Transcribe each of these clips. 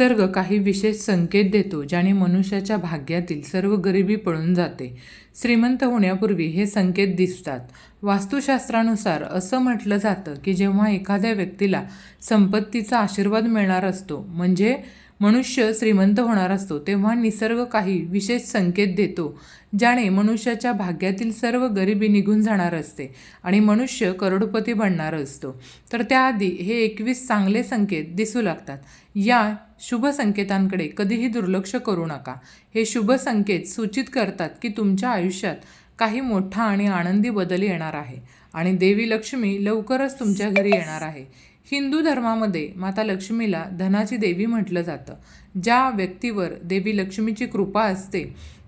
निसर्ग काही विशेष संकेत देतो ज्याने मनुष्याच्या भाग्यातील सर्व गरिबी पळून जाते. श्रीमंत होण्यापूर्वी हे संकेत दिसतात. वास्तुशास्त्रानुसार असं म्हटलं जातं की जेव्हा एखाद्या व्यक्तीला संपत्तीचा आशीर्वाद मिळणार असतो म्हणजे मनुष्य श्रीमंत होणार असतो तेव्हा निसर्ग काही विशेष संकेत देतो ज्याने मनुष्याच्या भाग्यातील सर्व गरिबी निघून जाणार असते आणि मनुष्य करोडपती बनणार असतो. तर त्याआधी हे एकवीस चांगले संकेत दिसू लागतात. या शुभ संकेतांकडे कधीही दुर्लक्ष करू नका. हे शुभ संकेत सूचित करतात की तुमच्या आयुष्यात काही मोठा आणि आनंदी बदल येणार आहे आणि देवी लक्ष्मी लवकरच तुमच्या घरी येणार आहे. हिंदू धर्मामध्ये माता लक्ष्मीला धनाची देवी म्हटलं जातं. ज्या व्यक्तीवर देवी लक्ष्मीची कृपा असते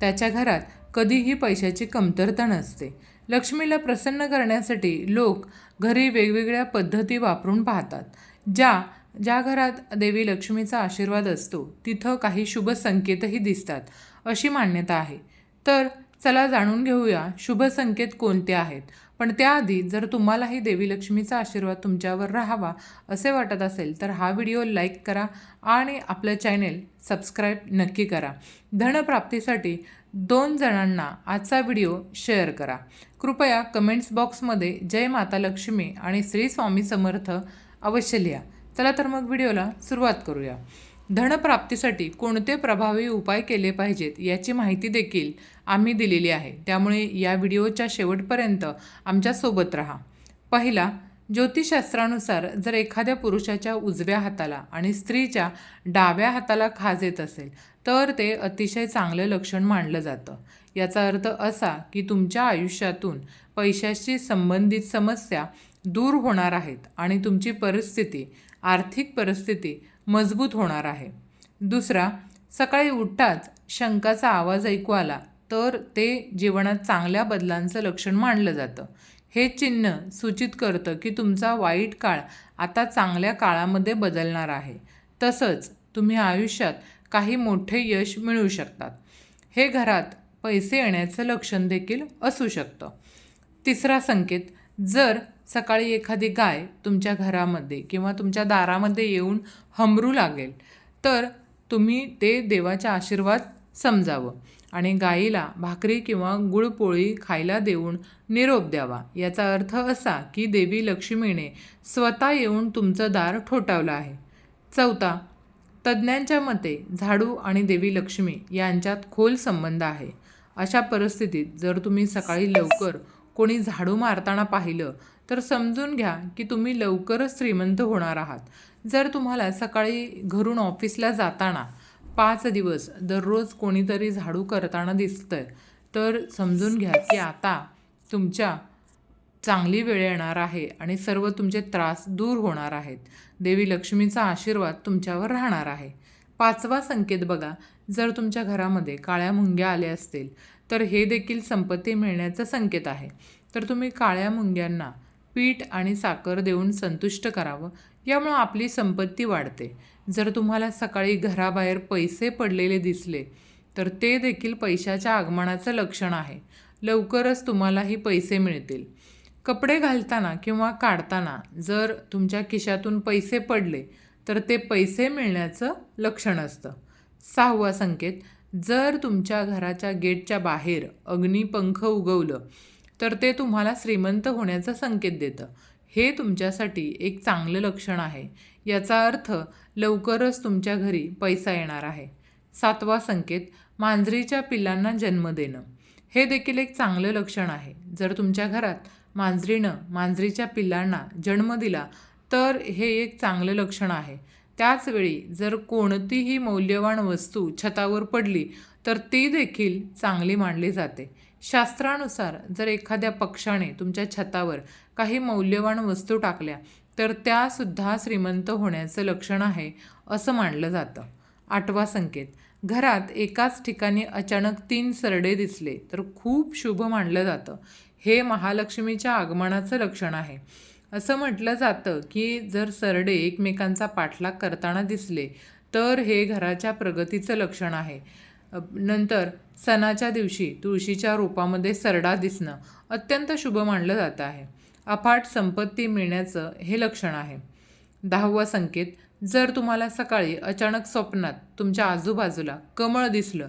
त्याच्या घरात कधीही पैशाची कमतरता नसते. लक्ष्मीला प्रसन्न करण्यासाठी लोक घरी वेगवेगळ्या पद्धती वापरून पाहतात. ज्या ज्या घरात देवी लक्ष्मीचा आशीर्वाद असतो तिथं काही शुभ संकेतही दिसतात अशी मान्यता आहे. तर चला जाणून घेऊया शुभ संकेत कोणते आहेत. पण त्याआधी जर तुम्हालाही देवी लक्ष्मीचा आशीर्वाद तुमच्यावर राहावा असे वाटत असेल तर हा व्हिडिओ लाईक करा आणि आपलं चॅनेल सबस्क्राईब नक्की करा. धनप्राप्तीसाठी दोन जणांना आजचा व्हिडिओ शेअर करा. कृपया कमेंट्स बॉक्समध्ये जय माता लक्ष्मी आणि श्री स्वामी समर्थ अवश्य लिहा. चला तर मग व्हिडिओला सुरुवात करूया. धनप्राप्तीसाठी कोणते प्रभावी उपाय केले पाहिजेत याची माहिती देखील आम्ही दिलेली आहे. त्यामुळे या व्हिडिओच्या शेवटपर्यंत आमच्यासोबत राहा. पहिला ज्योतिषशास्त्रानुसार जर एखाद्या पुरुषाच्या उजव्या हाताला आणि स्त्रीच्या डाव्या हाताला खाज येत असेल तर ते अतिशय चांगलं लक्षण मानलं जातं. याचा अर्थ असा की तुमच्या आयुष्यातून पैशाशी संबंधित समस्या दूर होणार आहेत आणि तुमची परिस्थिती आर्थिक परिस्थिती मजबूत होणार आहे. दुसरा सकाळी उठताच शंकाचा आवाज ऐकू आला तर ते जीवनात चांगल्या बदलांचं लक्षण मानलं जातं. हे चिन्ह सूचित करतं की तुमचा वाईट काळ आता चांगल्या काळामध्ये बदलणार आहे. तसंच तुम्ही आयुष्यात काही मोठे यश मिळवू शकतात. हे घरात पैसे येण्याचं लक्षण देखील असू शकतं. तिसरा संकेत जर सकाळी एखादी गाय तुमच्या घरामध्ये किंवा तुमच्या दारामध्ये येऊन हमरू लागेल तर तुम्ही ते देवाच्या आशीर्वाद समजावं आणि गायीला भाकरी किंवा गुळपोळी खायला देऊन निरोप द्यावा. याचा अर्थ असा की देवी लक्ष्मीने स्वतः येऊन तुमचं दार ठोठावलं आहे. चौथा तज्ज्ञांच्या मते झाडू आणि देवी लक्ष्मी यांच्यात खोल संबंध आहे. अशा परिस्थितीत जर तुम्ही सकाळी लवकर कोणी झाडू मारताना पाहिलं तर समजून घ्या की तुम्ही लवकरच श्रीमंत होणार आहात. जर तुम्हाला सकाळी घरून ऑफिसला जाताना पाच दिवस दररोज कोणीतरी झाडू करताना दिसतंय तर समजून घ्या की आता तुमच्या चांगली वेळ येणार आहे आणि सर्व तुमचे त्रास दूर होणार आहेत. देवी लक्ष्मीचा आशीर्वाद तुमच्यावर राहणार आहे. पाचवा संकेत बघा. जर तुमच्या घरामध्ये काळ्या मुंग्या आल्या असतील तर हे देखील संपत्ती मिळण्याचा संकेत आहे. तर तुम्ही काळ्या मुंग्यांना पीठ आणि साखर देऊन संतुष्ट करावं. यामुळं आपली संपत्ती वाढते. जर तुम्हाला सकाळी घराबाहेर पैसे पडलेले दिसले तर ते देखील पैशाच्या आगमनाचं लक्षण आहे. लवकरच तुम्हालाही पैसे मिळतील. कपडे घालताना किंवा काढताना जर तुमच्या खिशातून पैसे पडले तर ते पैसे मिळण्याचं लक्षण असतं. सहावा संकेत जर तुमच्या घराच्या गेटच्या बाहेर अग्निपंख उगवलं तर ते तुम्हाला श्रीमंत होण्याचा संकेत देतं. हे तुमच्यासाठी एक चांगलं लक्षण आहे. याचा अर्थ लवकरच तुमच्या घरी पैसा येणार आहे. सातवा संकेत मांजरीच्या पिल्लांना जन्म देणं. हे देखील एक चांगलं लक्षण आहे. जर तुमच्या घरात मांजरीनं मांजरीच्या पिल्लांना जन्म दिला तर हे एक चांगलं लक्षण आहे. त्याचवेळी जर कोणतीही मौल्यवान वस्तू छतावर पडली तर ती देखील चांगली मानली जाते. शास्त्रानुसार जर एखाद्या पक्षाने तुमच्या छतावर काही मौल्यवान वस्तू टाकल्या तर त्यासुद्धा श्रीमंत होण्याचं लक्षण आहे असं मानलं जातं. आठवा संकेत. घरात एकाच ठिकाणी अचानक तीन सरडे दिसले तर खूप शुभ मानलं जातं. हे महालक्ष्मीच्या आगमनाचं लक्षण आहे. असं म्हटलं जातं की जर सरडे एकमेकांचा पाठलाग करताना दिसले तर हे घराच्या प्रगतीचं लक्षण आहे. नंतर सणाच्या दिवशी तुळशीच्या रूपामध्ये सरडा दिसणं अत्यंत शुभ मानलं जातं आहे. अफाट संपत्ती मिळण्याचं हे लक्षण आहे. दहावा संकेत जर तुम्हाला सकाळी अचानक स्वप्नात तुमच्या आजूबाजूला कमळ दिसलं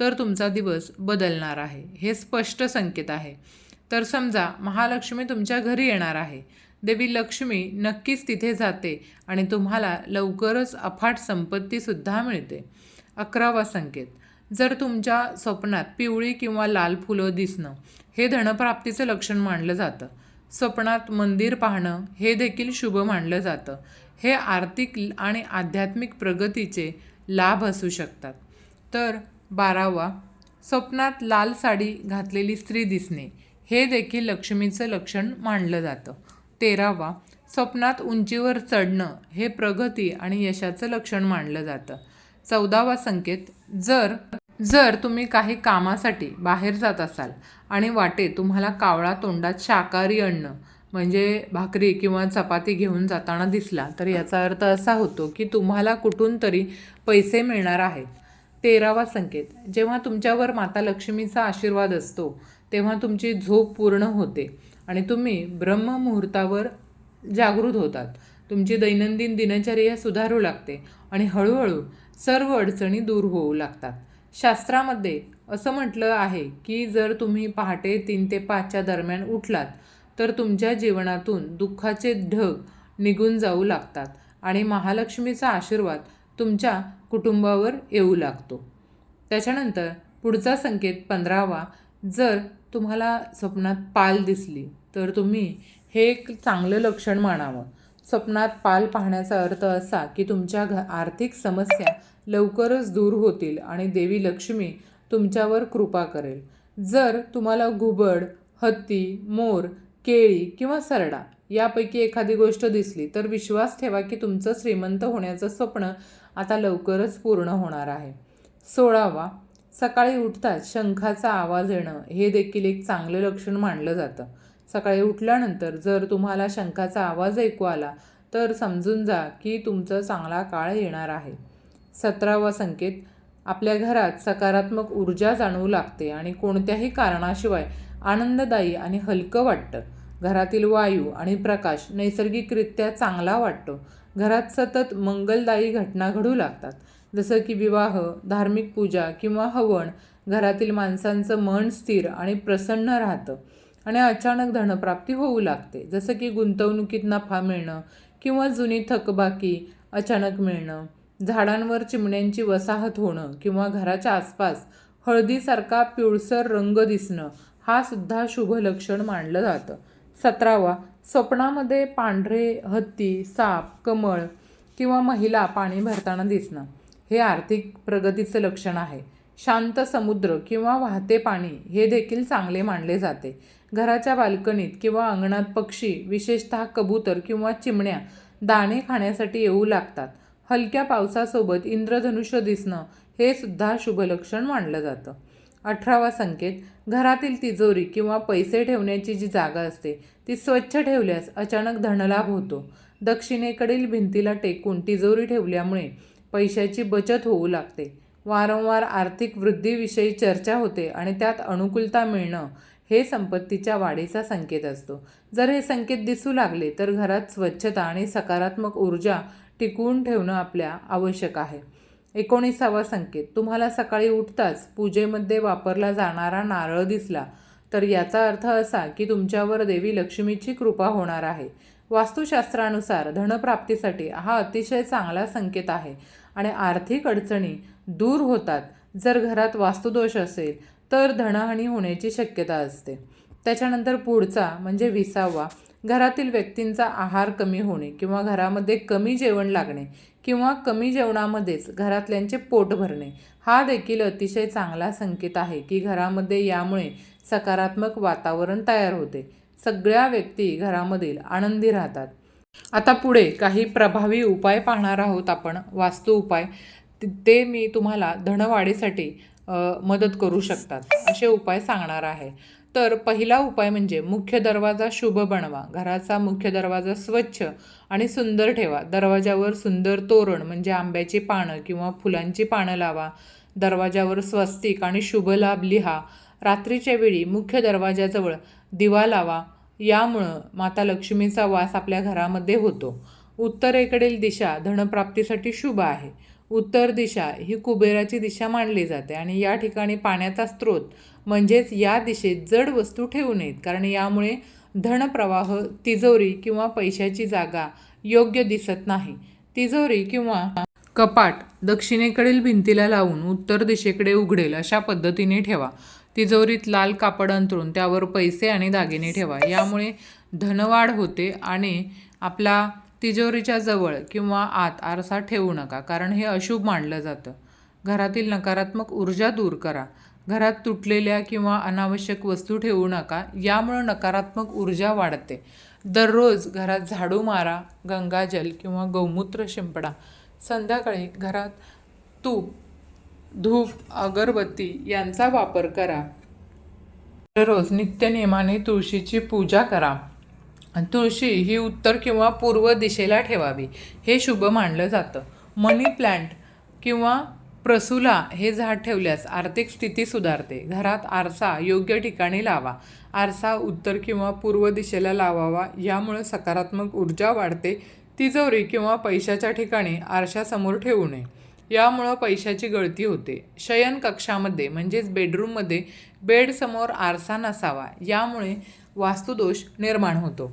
तर तुमचा दिवस बदलणार आहे. हे स्पष्ट संकेत आहे. तर समजा महालक्ष्मी तुमच्या घरी येणार आहे. देवी लक्ष्मी नक्कीच तिथे जाते आणि तुम्हाला लवकरच अफाट संपत्तीसुद्धा मिळते. अकरावा संकेत. जर तुमच्या स्वप्नात पिवळी किंवा लाल फुलं दिसणं हे धनप्राप्तीचं लक्षण मानलं जातं. स्वप्नात मंदिर पाहणं हे देखील शुभ मानलं जातं. हे आर्थिक आणि आध्यात्मिक प्रगतीचे लाभ असू शकतात. तर बारावा स्वप्नात लाल साडी घातलेली स्त्री दिसणे हे देखील लक्ष्मीचं लक्षण मानलं जातं. तेरावा स्वप्नात उंचीवर चढणं हे प्रगती आणि यशाचं लक्षण मानलं जातं. चौदावा संकेत जर जर तुम्ही काही कामासाठी बाहेर जात असाल आणि वाटे तुम्हाला कावळा तोंडात शाकाहारी अन्न म्हणजे भाकरी किंवा चपाती घेऊन जाताना दिसला तर याचा अर्थ असा होतो की तुम्हाला कुठून तरी पैसे मिळणार आहेत. तेरावा संकेत जेव्हा तुमच्यावर माता लक्ष्मीचा आशीर्वाद असतो तेव्हा तुमची झोप पूर्ण होते. आणि तुम्ही ब्रह्ममुहूर्तावर जागृत होतात. तुमची दैनंदिन दिनचर्या सुधारू लागते आणि हळूहळू सर्व अडचणी दूर होऊ लागतात. शास्त्रामध्ये असं म्हटलं आहे की जर तुम्ही पहाटे तीन ते पाचच्या दरम्यान उठलात तर तुमच्या जीवनातून दुःखाचे ढग निघून जाऊ लागतात आणि महालक्ष्मीचा आशीर्वाद तुमच्या कुटुंबावर येऊ लागतो. त्याच्यानंतर पुढचा संकेत पंधरावा जर तुम्हाला स्वप्नात पाल दिसली तर तुम्ही हे एक चांगलं लक्षण मानावं. स्वप्नात पाल पाहण्याचा अर्थ असा की तुमच्या घ आर्थिक समस्या लवकरच दूर होतील आणि देवी लक्ष्मी तुमच्यावर कृपा करेल. जर तुम्हाला घुबड हत्ती मोर केळी किंवा सरडा यापैकी एखादी गोष्ट दिसली तर विश्वास ठेवा की तुमचं श्रीमंत होण्याचं स्वप्न आता लवकरच पूर्ण होणार आहे. सोळावा सकाळी उठताच शंखाचा आवाज येणं हे देखील एक चांगलं लक्षण मानलं जातं. सकाळी उठल्यानंतर जर तुम्हाला शंखाचा आवाज ऐकू आला तर समजून जा की तुमचा चांगला काळ येणार आहे. सतरावा संकेत आपल्या घरात सकारात्मक ऊर्जा जाणवू लागते आणि कोणत्याही कारणाशिवाय आनंददायी आणि हलकं वाटतं. घरातील वायू आणि प्रकाश नैसर्गिकरित्या चांगला वाटतो. घरात सतत मंगलदायी घटना घडू लागतात. जसं की विवाह धार्मिक पूजा किंवा हवन घरातील माणसांचं मन स्थिर आणि प्रसन्न राहतं. आणि अचानक धनप्राप्ती होऊ लागते. जसं की गुंतवणुकीत नफा मिळणं किंवा जुनी थकबाकी अचानक मिळणं झाडांवर चिमण्यांची वसाहत होणं किंवा घराच्या आसपास हळदीसारखा पिवळसर रंग दिसणं हा सुद्धा शुभ लक्षण मानलं जातं. सतरावा स्वप्नामध्ये पांढरे हत्ती साप कमळ किंवा महिला पाणी भरताना दिसणं. हे आर्थिक प्रगतीचं लक्षण आहे. शांत समुद्र किंवा वाहते पाणी हे देखील चांगले मानले जाते. घराच्या बाल्कनीत किंवा अंगणात पक्षी विशेषतः कबूतर किंवा चिमण्या दाणे खाण्यासाठी येऊ लागतात. हलक्या पावसासोबत इंद्रधनुष्य दिसणं हे सुद्धा शुभलक्षण मानलं जातं. अठरावा संकेत घरातील तिजोरी किंवा पैसे ठेवण्याची जी जागा असते ती स्वच्छ ठेवल्यास अचानक धनलाभ होतो. दक्षिणेकडील भिंतीला टेकून तिजोरी ठेवल्यामुळे पैशाची बचत होऊ लागते. वारंवार आर्थिक वृद्धीविषयी चर्चा होते आणि त्यात अनुकूलता मिळणं हे संपत्तीच्या वाढीचा संकेत असतो. जर हे संकेत दिसू लागले तर घरात स्वच्छता आणि सकारात्मक ऊर्जा टिकवून ठेवणं आपल्या आवश्यक आहे. एकोणीसावा संकेत तुम्हाला सकाळी उठताच पूजेमध्ये वापरला जाणारा नारळ दिसला तर याचा अर्थ असा की तुमच्यावर देवी लक्ष्मीची कृपा होणार आहे. वास्तुशास्त्रानुसार धनप्राप्तीसाठी हा अतिशय चांगला संकेत आहे. आणि आर्थिक अडचणी दूर होतात. जर घरात वास्तुदोष असेल तर धनहानी होण्याची शक्यता असते. त्याच्यानंतर पुढचा म्हणजे विसावा. घरातील व्यक्तींचा आहार कमी होणे किंवा घरामध्ये कमी जेवण लागणे किंवा कमी जेवणामध्येच घरातल्यांचे पोट भरणे हा देखील अतिशय चांगला संकेत आहे की घरामध्ये यामुळे सकारात्मक वातावरण तयार होते. सगळ्या व्यक्ती घरामधील आनंदी राहतात. आता पुढे काही प्रभावी उपाय पाहणार आहोत आपण वास्तू उपाय. ते- मी तुम्हाला धनवाढीसाठी मदत करू शकतात असे उपाय सांगणार आहे. तर पहिला उपाय म्हणजे मुख्य दरवाजा शुभ बनवा. घराचा मुख्य दरवाजा स्वच्छ आणि सुंदर ठेवा. दरवाजावर सुंदर तोरण म्हणजे आंब्याची पानं किंवा फुलांची पानं लावा. दरवाजावर स्वस्तिक आणि शुभ लाभ लिहा. रात्रीच्या वेळी मुख्य दरवाजाजवळ दिवा लावा. यामुळं माता लक्ष्मीचा वास आपल्या घरामध्ये होतो. उत्तरेकडील दिशा धनप्राप्तीसाठी शुभ आहे. उत्तर दिशा ही कुबेराची दिशा मानली जाते आणि या ठिकाणी पाण्याचा स्रोत म्हणजेच या दिशेत जड वस्तू ठेवू नयेत. कारण यामुळे धनप्रवाह तिजोरी किंवा पैशाची जागा योग्य दिसत नाही. तिजोरी किंवा कपाट दक्षिणेकडील भिंतीला लावून उत्तर दिशेकडे उघडेल अशा पद्धतीने ठेवा. तिजोरीत लाल कापड अंथरून त्यावर पैसे आणि दागिने ठेवा. यामुळे धनवाढ होते आणि आपला तिजोरीच्या जवळ किंवा आत आरसा ठेवू नका कारण हे अशुभ मानलं जातं. घरातील नकारात्मक ऊर्जा दूर करा. घरात तुटलेल्या किंवा अनावश्यक वस्तू ठेवू नका. यामुळं नकारात्मक ऊर्जा वाढते. दररोज घरात झाडू मारा गंगाजल किंवा गौमूत्र शिंपडा. संध्याकाळी घरात तूप धूप अगरबत्ती यांचा वापर करा. दररोज नित्यनियमाने तुळशीची पूजा करा. तुळशी ही उत्तर किंवा पूर्व दिशेला ठेवावी. हे शुभ मानलं जातं. मनी प्लांट किंवा प्रसुला हे झाड ठेवल्यास आर्थिक स्थिती सुधारते. घरात आरसा योग्य ठिकाणी लावा. आरसा उत्तर किंवा पूर्व दिशेला लावावा यामुळे सकारात्मक ऊर्जा वाढते. तिजोरी किंवा पैशाच्या ठिकाणी आरशासमोर ठेवू नये. यामुळं पैशाची गळती होते. शयन कक्षामध्ये म्हणजेच बेडरूममध्ये बेडसमोर आरसा नसावा यामुळे वास्तुदोष निर्माण होतो.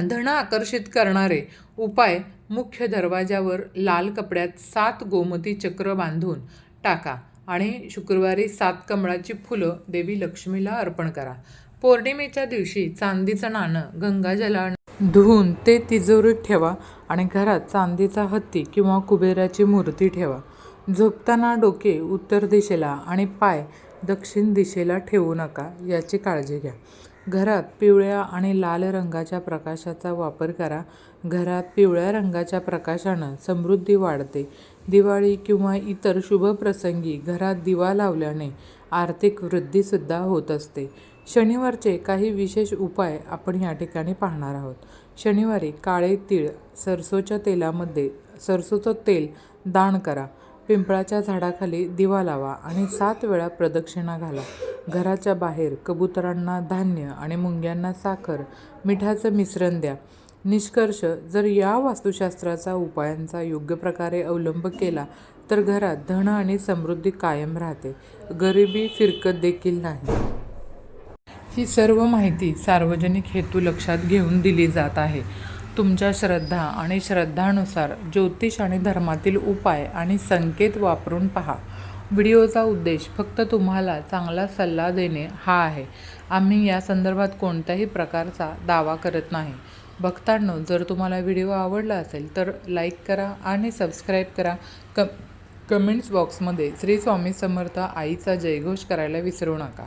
धन आकर्षित करणारे उपाय मुख्य दरवाजावर लाल कपड्यात सात गोमती चक्र बांधून टाका आणि शुक्रवारी सात कमळाची फुलं देवी लक्ष्मीला अर्पण करा. पौर्णिमेच्या दिवशी चांदीचं नाणं गंगाजलाने धुवून ते तिजोरीत ठेवा आणि घरात चांदीचा हत्ती किंवा कुबेराची मूर्ती ठेवा. झोपताना डोके उत्तर दिशेला आणि पाय दक्षिण दिशेला ठेवू नका याची काळजी घ्या. घरात पिवळ्या आणि लाल रंगाच्या प्रकाशाचा वापर करा. घरात पिवळ्या रंगाच्या प्रकाशानं समृद्धी वाढते. दिवाळी किंवा इतर शुभ प्रसंगी घरात दिवा लावल्याने आर्थिक वृद्धीसुद्धा होत असते. शनिवारचे काही विशेष उपाय आपण या ठिकाणी पाहणार आहोत. शनिवारी काळे तीळ सरसोच्या तेलामध्ये सरसोचं तेल दान करा. पिंपळाच्या झाडाखाली दिवा लावा आणि सात वेळा प्रदक्षिणा घाला. घराच्या बाहेर कबुतरांना धान्य आणि मुंग्यांना साखर मिठाचं मिश्रण द्या. निष्कर्ष जर या वास्तुशास्त्राचा उपायांचा योग्य प्रकारे अवलंब केला तर घरात धन आणि समृद्धी कायम राहते. गरिबी फिरकत देखील नाही. ही सर्व माहिती सार्वजनिक हेतू लक्षात घेऊन दिली जात आहे. तुमच्या श्रद्धा आणि श्रद्धानुसार ज्योतिष आणि धर्मातील उपाय आणि संकेत वापरून पहा. व्हिडिओचा उद्देश फक्त तुम्हाला चांगला सल्ला देणे हा आहे. आम्ही या संदर्भात कोणत्याही प्रकारचा दावा करत नाही. भक्तांनो जर तुम्हाला व्हिडिओ आवडला असेल तर लाईक करा आणि सबस्क्राईब करा. क कमेंट्स बॉक्समध्ये श्री स्वामी समर्थ आईचा जयघोष करायला विसरू नका.